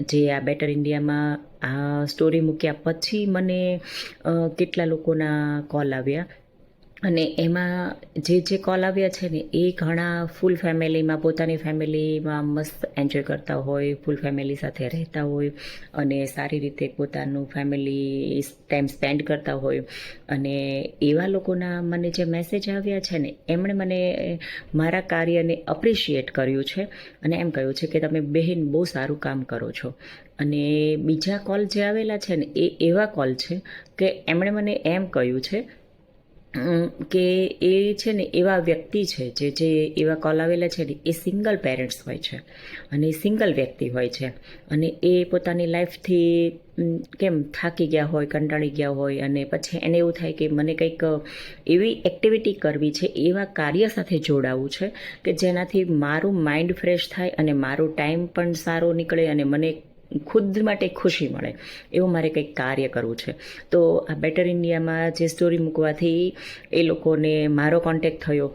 જે આ બેટર ઇન્ડિયામાં આ સ્ટોરી મૂક્યા પછી મને કેટલા લોકોના કોલ આવ્યા. અને એમાં જે જે કોલ આવ્યા છે ને, એ ઘણા ફૂલ ફેમિલીમાં પોતાની ફેમિલીમાં મસ્ત એન્જોય કરતા હોય ફૂલ ફેમિલી સાથે રહેતા હોય અને સારી રીતે પોતાનું ફેમિલી ટાઈમ સ્પેન્ડ કરતા હોય. અને એવા લોકોના મને જે મેસેજ આવ્યા છે ને, એમણે મને મારા કાર્યને અપ્રિશિએટ કર્યું છે અને એમ કહ્યું છે કે તમે બહેન બહુ સારું કામ કરો છો. અને બીજા કોલ જે આવેલા છે ને, એ એવા કોલ છે કે એમણે મને એમ કહ્યું છે કે એ છે ને એવા વ્યક્તિ છે જે જે એવા કોલ આવેલા છે ને, એ સિંગલ પેરેન્ટ્સ હોય છે. અને સિંગલ વ્યક્તિ હોય છે. અને એ પોતાની લાઈફથી કેમ થાકી ગયા હોય, કંટાળી ગયા હોય, અને પછી એને એવું થાય કે મને કંઈક એવી એક્ટિવિટી કરવી છે, એવા કાર્ય સાથે જોડાવવું છે, કે જેનાથી મારું માઇન્ડ ફ્રેશ થાય અને મારો ટાઈમ પણ સારો નીકળે અને મને ખુદ માટે ખુશી મળે, એવું મારે કંઈક કાર્ય કરવું છે. તો આ બેટર ઇન્ડિયામાં જે સ્ટોરી મૂકવાથી એ લોકોને મારો કોન્ટેક્ટ થયો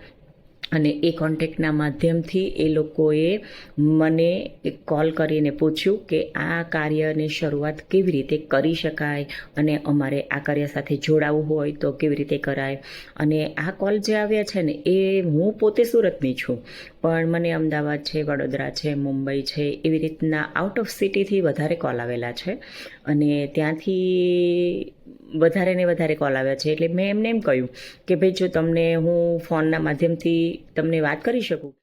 અને એ કોન્ટેક્ટના માધ્યમથી એ લોકોએ મને કોલ કરીને પૂછ્યું કે આ કાર્યની શરૂઆત કેવી રીતે કરી શકાય અને અમારે આ કાર્ય સાથે જોડાવવું હોય તો કેવી રીતે કરાય. અને આ કોલ જે આવ્યા છે ને, એ હું પોતે સુરતની છું, પણ મને અમદાવાદ છે, વડોદરા છે, મુંબઈ છે, એવી રીતના આઉટ ઓફ સિટીથી વધારે કોલ આવેલા છે. અને ત્યાંથી વધારે ને વધારે કોલ આવ્યા છે. એટલે મેં એમને એમ કહ્યું કે, ભાઈ જો તમને હું ફોનના માધ્યમથી તમને વાત કરી શકું